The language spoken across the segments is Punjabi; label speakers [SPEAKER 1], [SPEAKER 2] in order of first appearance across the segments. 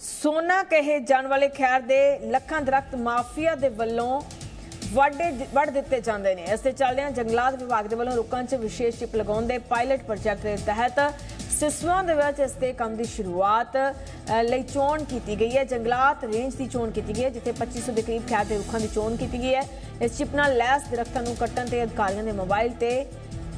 [SPEAKER 1] ਸੋਨਾ ਕਹੇ ਜਾਣ ਵਾਲੇ ਖੈਰ ਦੇ ਲੱਖਾਂ ਦਰਖਤ ਮਾਫੀਆ ਦੇ ਵੱਲੋਂ ਵੱਡੇ ਵੱਢ ਦਿੱਤੇ ਜਾਂਦੇ ਨੇ। ਇਸ ਦੇ ਚੱਲਦਿਆਂ ਜੰਗਲਾਤ ਵਿਭਾਗ ਦੇ ਵੱਲੋਂ ਰੁੱਖਾਂ 'ਚ ਵਿਸ਼ੇਸ਼ ਚਿਪ ਲਗਾਉਣ ਦੇ ਪਾਇਲਟ ਪ੍ਰੋਜੈਕਟ ਦੇ ਤਹਿਤ ਸਿਸਵਾਂ ਦੇ ਵਿੱਚ ਇਸ ਦੇ ਕੰਮ ਦੀ ਸ਼ੁਰੂਆਤ ਲਈ ਚੋਣ ਕੀਤੀ ਗਈ ਹੈ। ਜੰਗਲਾਤ ਰੇਂਜ ਦੀ ਚੋਣ ਕੀਤੀ ਗਈ ਹੈ, ਜਿੱਥੇ 2500 ਦੇ ਕਰੀਬ ਖੈਰ ਦੇ ਰੁੱਖਾਂ ਦੀ ਚੋਣ ਕੀਤੀ ਗਈ ਹੈ। ਇਸ ਚਿਪ ਨਾਲ ਲੈਸ ਦਰਖਤਾਂ ਨੂੰ ਕੱਟਣ ਤੇ ਅਧਿਕਾਰੀਆਂ ਦੇ ਮੋਬਾਈਲ ਤੇ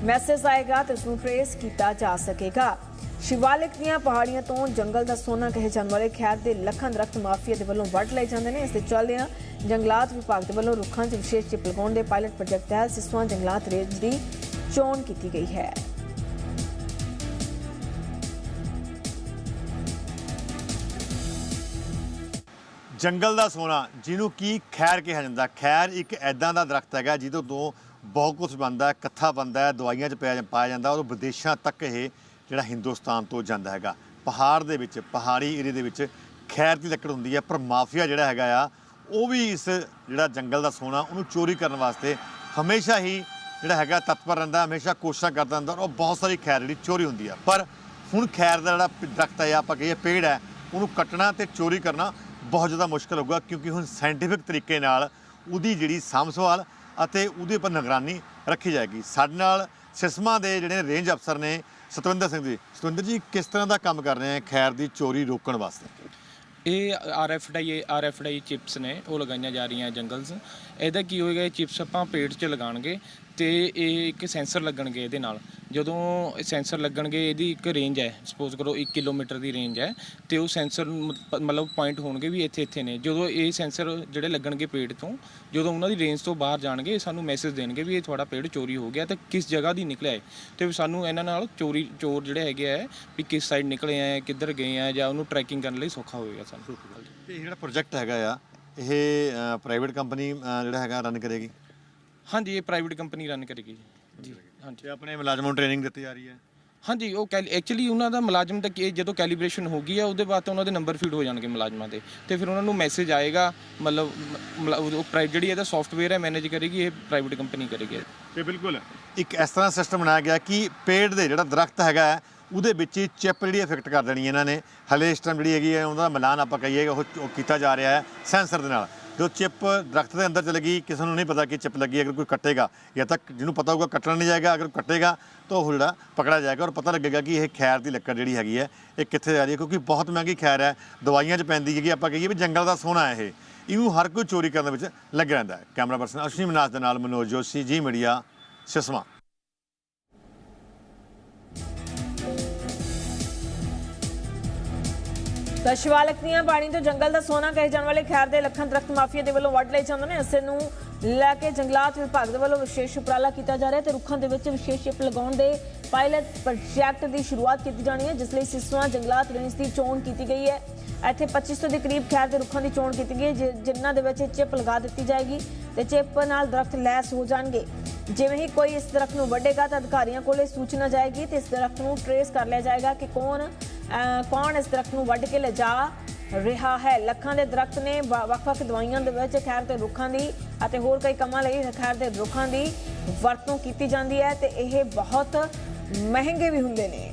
[SPEAKER 1] ਮੈਸੇਜ ਆਏਗਾ ਤੇ ਉਸ ਨੂੰ ਟ੍ਰੇਸ ਕੀਤਾ ਜਾ ਸਕੇਗਾ। ਸ਼ਿਵਾਲਿਕ ਦੀਆਂ ਪਹਾੜੀਆਂ ਤੋਂ ਜੰਗਲ ਦਾ ਸੋਨਾ ਕਹੇ ਜਾਣ ਵਾਲੇ ਖੈਰ ਦੇ ਲੱਖਾਂ ਦਰਖਤ ਮਾਫੀਆ ਦੇ ਵੱਲੋਂ ਵੱਢ ਲਏ ਜਾਂਦੇ ਨੇ। ਇਸ ਦੇ ਚੱਲਦਿਆਂ ਜੰਗਲਾਤ ਵਿਭਾਗ ਦੇ ਵੱਲੋਂ ਰੁੱਖਾਂ 'ਚ ਵਿਸ਼ੇਸ਼ ਚਿਪ ਲਗਾਉਣ ਦੇ ਪਾਇਲਟ ਪ੍ਰੋਜੈਕਟ ਤਹਿਤ ਸਿਸਵਾਂ ਜੰਗਲਾਤ ਰੇਂਜ ਦੀ ਚੋਣ ਕੀਤੀ ਗਈ ਹੈ।
[SPEAKER 2] ਜੰਗਲ ਦਾ ਸੋਨਾ, ਜਿਹਨੂੰ ਕੀ ਖੈਰ ਕਿਹਾ ਜਾਂਦਾ? ਖੈਰ ਇੱਕ ਐਦਾਂ ਦਾ ਦਰਖਤ ਹੈਗਾ, ਜਿਹਦੇ ਤੋਂ ਬਹੁਤ ਕੁਝ ਬਣਦਾ ਕੱਥਾ ਬਣਦਾ ਦਵਾਈਆਂ 'ਚ ਪਾਇਆ ਪਾਇਆ ਜਾਂਦਾ ਔਰ ਵਿਦੇਸ਼ਾਂ ਤੱਕ ਇਹ ਜਿਹੜਾ ਹਿੰਦੁਸਤਾਨ ਤੋਂ ਜਾਂਦਾ ਹੈਗਾ। ਪਹਾੜ ਦੇ ਵਿੱਚ, ਪਹਾੜੀ ਏਰੀਏ ਦੇ ਵਿੱਚ ਖੈਰ ਦੀ ਲੱਕੜ ਹੁੰਦੀ ਹੈ, ਪਰ ਮਾਫੀਆ ਜਿਹੜਾ ਹੈਗਾ ਆ, ਉਹ ਵੀ ਇਸ ਜਿਹੜਾ ਜੰਗਲ ਦਾ ਸੋਨਾ, ਉਹਨੂੰ ਚੋਰੀ ਕਰਨ ਵਾਸਤੇ ਹਮੇਸ਼ਾ ਹੀ ਜਿਹੜਾ ਹੈਗਾ ਤਤਪਰ ਰਹਿੰਦਾ, ਹਮੇਸ਼ਾ ਕੋਸ਼ਿਸ਼ਾਂ ਕਰਦਾ ਹੁੰਦਾ ਔਰ ਬਹੁਤ ਸਾਰੀ ਖੈਰ ਜਿਹੜੀ ਚੋਰੀ ਹੁੰਦੀ ਆ। ਪਰ ਹੁਣ ਖੈਰ ਦਾ ਜਿਹੜਾ ਪ- ਦਰਖਤ ਹੈ ਆਪਾਂ ਕਹੀਏ ਪੇੜ ਹੈ, ਉਹਨੂੰ ਕੱਟਣਾ ਤੇ ਚੋਰੀ ਕਰਨਾ ਬਹੁਤ ਜ਼ਿਆਦਾ ਮੁਸ਼ਕਲ ਹੋਊਗਾ ਕਿਉਂਕਿ ਹੁਣ ਸਾਇੰਟੀਫਿਕ ਤਰੀਕੇ ਨਾਲ ਉਹਦੀ ਜਿਹੜੀ ਸਾਂਭ ਸੰਭਾਲ ਅਤੇ ਉਹਦੇ ਉੱਪਰ ਨਿਗਰਾਨੀ ਰੱਖੀ ਜਾਏਗੀ। ਸਾਡੇ ਨਾਲ ਸਿਸਮਾ ਦੇ ਜਿਹੜੇ ਰੇਂਜ ਅਫਸਰ ਨੇ ਸਤਵਿੰਦਰ ਸਿੰਘ ਜੀ। ਸਤਵਿੰਦਰ ਜੀ, ਕਿਸ ਤਰ੍ਹਾਂ ਦਾ ਕੰਮ ਕਰ ਰਹੇ ਹੈ ਖੈਰ ਦੀ ਚੋਰੀ ਰੋਕਣ ਵਾਸਤੇ?
[SPEAKER 3] ਇਹ ਆਰਐਫਆਈ ਆਰਐਫਆਈ ਚਿਪਸ ਨੇ, ਉਹ ਲਗਾਈਆਂ ਜਾ ਰਹੀਆਂ ਜੰਗਲਸ। ਇਹਦਾ ਕੀ ਹੋਏਗਾ, ਇਹ ਚਿਪਸ ਆਪਾਂ ਪੇਟ 'ਚ ਲਗਾਣਗੇ ਤੇ ਇਹ ਇੱਕ ਸੈਂਸਰ ਲੱਗਣਗੇ ਇਹਦੇ ਨਾਲ। ਜਦੋਂ ਇਹ ਸੈਂਸਰ ਲੱਗਣਗੇ, ਇਹਦੀ ਇੱਕ ਰੇਂਜ ਹੈ। ਸਪੋਜ਼ ਕਰੋ 1 ਕਿਲੋਮੀਟਰ ਦੀ ਰੇਂਜ ਹੈ ਤੇ ਉਹ ਸੈਂਸਰ ਮਤਲਬ ਪੁਆਇੰਟ ਹੋਣਗੇ ਵੀ ਇੱਥੇ ਇੱਥੇ ਨੇ। ਜਦੋਂ ਇਹ ਸੈਂਸਰ ਜਿਹੜੇ ਲੱਗਣਗੇ ਪੇੜ ਤੋਂ, ਜਦੋਂ ਉਹਨਾਂ ਦੀ ਰੇਂਜ ਤੋਂ ਬਾਹਰ ਜਾਣਗੇ ਸਾਨੂੰ ਮੈਸੇਜ ਦੇਣਗੇ ਵੀ ਇਹ ਤੁਹਾਡਾ ਪੇੜ ਚੋਰੀ ਹੋ ਗਿਆ ਤੇ ਕਿਸ ਜਗ੍ਹਾ ਦੀ ਨਿਕਲਿਆ ਹੈ ਤੇ ਸਾਨੂੰ ਇਹਨਾਂ ਨਾਲ ਚੋਰੀ, ਚੋਰ ਜਿਹੜੇ ਹੈਗੇ ਆ, ਵੀ ਕਿਸ ਸਾਈਡ ਨਿਕਲੇ ਆ, ਕਿੱਧਰ ਗਏ ਆ ਜਾਂ ਉਹਨੂੰ ਟਰੈਕਿੰਗ ਕਰਨ ਲਈ ਸੌਖਾ ਹੋਏਗਾ ਸਾਨੂੰ।
[SPEAKER 2] ਤੇ ਇਹ ਜਿਹੜਾ ਪ੍ਰੋਜੈਕਟ ਹੈਗਾ ਆ ਇਹ ਪ੍ਰਾਈਵੇਟ ਕੰਪਨੀ ਜਿਹੜਾ ਹੈਗਾ ਰਨ ਕਰੇਗੀ?
[SPEAKER 3] ਹਾਂਜੀ ਇਹ ਪ੍ਰਾਈਵੇਟ ਕੰਪਨੀ ਰਨ ਕਰੇਗੀ ਜੀ। ਹਾਂਜੀ।
[SPEAKER 2] ਤੇ ਆਪਣੇ ਮੁਲਾਜ਼ਮਾਂ ਨੂੰ ਟ੍ਰੇਨਿੰਗ ਦਿੱਤੀ ਜਾ ਰਹੀ ਹੈ?
[SPEAKER 3] ਹਾਂਜੀ ਉਹ ਐਕਚੁਅਲੀ ਉਹਨਾਂ ਦਾ ਮੁਲਾਜ਼ਮ ਤੱਕ ਇਹ ਜਦੋਂ ਕੈਲੀਬ੍ਰੇਸ਼ਨ ਹੋ ਗਈ ਹੈ ਉਹਦੇ ਬਾਅਦ ਤਾਂ ਉਹਨਾਂ ਦੇ ਨੰਬਰ ਫੀਡ ਹੋ ਜਾਣਗੇ ਮੁਲਾਜ਼ਮਾਂ ਦੇ। ਤੇ ਫਿਰ ਉਹਨਾਂ ਨੂੰ ਮੈਸੇਜ ਆਏਗਾ ਮਤਲਬ ਉਹ ਪ੍ਰਾਈ ਜਿਹੜੀ ਇਹਦਾ ਸੌਫਟਵੇਅਰ ਹੈ ਮੈਨੇਜ ਕਰੇਗੀ ਇਹ ਪ੍ਰਾਈਵੇਟ ਕੰਪਨੀ ਕਰੇਗੀ।
[SPEAKER 2] ਤੇ ਬਿਲਕੁਲ। ਇੱਕ ਇਸ ਤਰ੍ਹਾਂ ਸਿਸਟਮ ਬਣਾਇਆ ਗਿਆ ਕਿ ਪੇੜ ਦੇ ਜਿਹੜਾ ਦਰਖਤ ਹੈਗਾ ਹੈ, ਉਹਦੇ ਵਿੱਚ ਹੀ ਚਿਪ ਜਿਹੜੀ ਇਫੈਕਟ ਕਰ ਦੇਣੀ ਇਹਨਾਂ ਨੇ। ਹਲੇ ਇਸ ਟਾਈਮ ਜਿਹੜੀ ਹੈਗੀ ਹੈ, ਉਹਦਾ ਮਿਲਾਨ ਆਪਾਂ ਕਹੀਏ, ਉਹ ਉਹ ਕੀਤਾ ਜਾ ਰਿਹਾ ਹੈ ਸੈਂਸਰ ਦੇ ਨਾਲ। ਜੋ ਚਿਪ ਦਰਖਤ ਦੇ ਅੰਦਰ ਚਲੇ ਗਈ, ਕਿਸੇ ਨੂੰ ਨਹੀਂ ਪਤਾ ਕਿ ਚਿਪ ਲੱਗੀ, ਅਗਰ ਕੋਈ ਕੱਟੇਗਾ, ਜਾਂ ਤੱਕ ਜਿਹਨੂੰ ਪਤਾ ਹੋਊਗਾ ਕੱਟਣਾ ਨਹੀਂ ਜਾਏਗਾ, ਅਗਰ ਕੱਟੇਗਾ, ਤਾਂ ਉਹ ਜਿਹੜਾ ਪਕੜਾ ਜਾਏਗਾ ਔਰ ਪਤਾ ਲੱਗੇਗਾ ਕਿ ਇਹ ਖੈਰ ਦੀ ਲੱਕੜ ਜਿਹੜੀ ਹੈਗੀ ਹੈ, ਇਹ ਕਿੱਥੇ ਜਾ ਰਹੀ ਹੈ, ਕਿਉਂਕਿ ਬਹੁਤ ਮਹਿੰਗੀ ਖੈਰ ਹੈ, ਦਵਾਈਆਂ 'ਚ ਪੈਂਦੀ ਹੈਗੀ, ਆਪਾਂ ਕਹੀਏ ਵੀ ਜੰਗਲ ਦਾ ਸੋਨਾ ਹੈ ਇਹ। ਇਹਨੂੰ ਹਰ ਕੋਈ ਚੋਰੀ ਕਰਨ ਦੇ ਵਿੱਚ ਲੱਗ ਰਹਿੰਦਾ ਹੈ। ਕੈਮਰਾ ਪਰਸਨ ਅਸ਼ਨੀ ਮਨਾਸ ਦੇ ਨਾਲ ਮਨੋਜ ਜੋਸ਼ੀ, ਜੀ ਮੀਡੀਆ ਸਿਸਮਾ
[SPEAKER 1] ਤਾਂ ਸ਼ਿਵਾਲਕ ਦੀਆਂ ਬਾਣੀ ਤੋਂ ਜੰਗਲ ਦਾ ਸੋਨਾ ਕਹੇ ਜਾਣ ਵਾਲੇ ਖੈਰ ਦੇ ਲੱਖਾਂ ਦਰਖਤ ਮਾਫੀਆ ਦੇ ਵੱਲੋਂ ਵੱਢ ਲਏ ਜਾਂਦੇ ਨੇ। ਇਸੇ ਨੂੰ ਲੈ ਕੇ ਜੰਗਲਾਤ ਵਿਭਾਗ ਦੇ ਵੱਲੋਂ ਵਿਸ਼ੇਸ਼ ਉਪਰਾਲਾ ਕੀਤਾ ਜਾ ਰਿਹਾ ਤੇ ਰੁੱਖਾਂ ਦੇ ਵਿੱਚ ਵਿਸ਼ੇਸ਼ ਚਿਪ ਲਗਾਉਣ ਦੇ ਪਾਇਲਟ ਪ੍ਰੋਜੈਕਟ ਦੀ ਸ਼ੁਰੂਆਤ ਕੀਤੀ ਜਾਣੀ ਹੈ, ਜਿਸ ਲਈ ਸਿਸਵਾ ਜੰਗਲਾਤ ਰੇਂਜ ਦੀ ਚੋਣ ਕੀਤੀ ਗਈ ਹੈ। ਇੱਥੇ 2500 ਦੇ ਕਰੀਬ ਖੈਰ ਦੇ ਰੁੱਖਾਂ ਦੀ ਚੋਣ ਕੀਤੀ ਗਈ ਹੈ ਜਿਨ੍ਹਾਂ ਦੇ ਵਿੱਚ ਇਹ ਚਿਪ ਲਗਾ ਦਿੱਤੀ ਜਾਏਗੀ ਤੇ ਚਿਪ ਨਾਲ ਦਰਖਤ ਲੈਸ ਹੋ ਜਾਣਗੇ। ਜਿਵੇਂ ਹੀ ਕੋਈ ਇਸ ਦਰਖਤ ਨੂੰ ਵੱਢੇਗਾ ਤਾਂ ਅਧਿਕਾਰੀਆਂ ਕੋਲੇ ਸੂਚਨਾ ਜਾਏਗੀ ਤੇ ਇਸ ਦਰਖਤ ਨੂੰ ਟਰੇਸ ਕਰ ਲਿਆ ਜਾਏਗਾ ਕਿ ਕੌਣ ਕੌਣ ਇਸ ਦਰਖਤ ਨੂੰ ਵੱਢ ਕੇ ਲਿਜਾ ਰਿਹਾ ਹੈ? ਲੱਖਾਂ ਦੇ ਦਰਖਤ ਨੇ ਵ- ਵੱਖ-ਵੱਖ ਦਵਾਈਆਂ ਦੇ ਵਿੱਚ ਖੈਰ ਤੇ ਰੁੱਖਾਂ ਦੀ ਅਤੇ ਹੋਰ ਕਈ ਕੰਮਾਂ ਲਈ ਖੈਰ ਦੇ ਰੁੱਖਾਂ ਦੀ ਵਰਤੋਂ ਕੀਤੀ ਜਾਂਦੀ ਹੈ ਤੇ ਇਹ ਬਹੁਤ ਮਹਿੰਗੇ ਵੀ ਹੁੰਦੇ ਨੇ।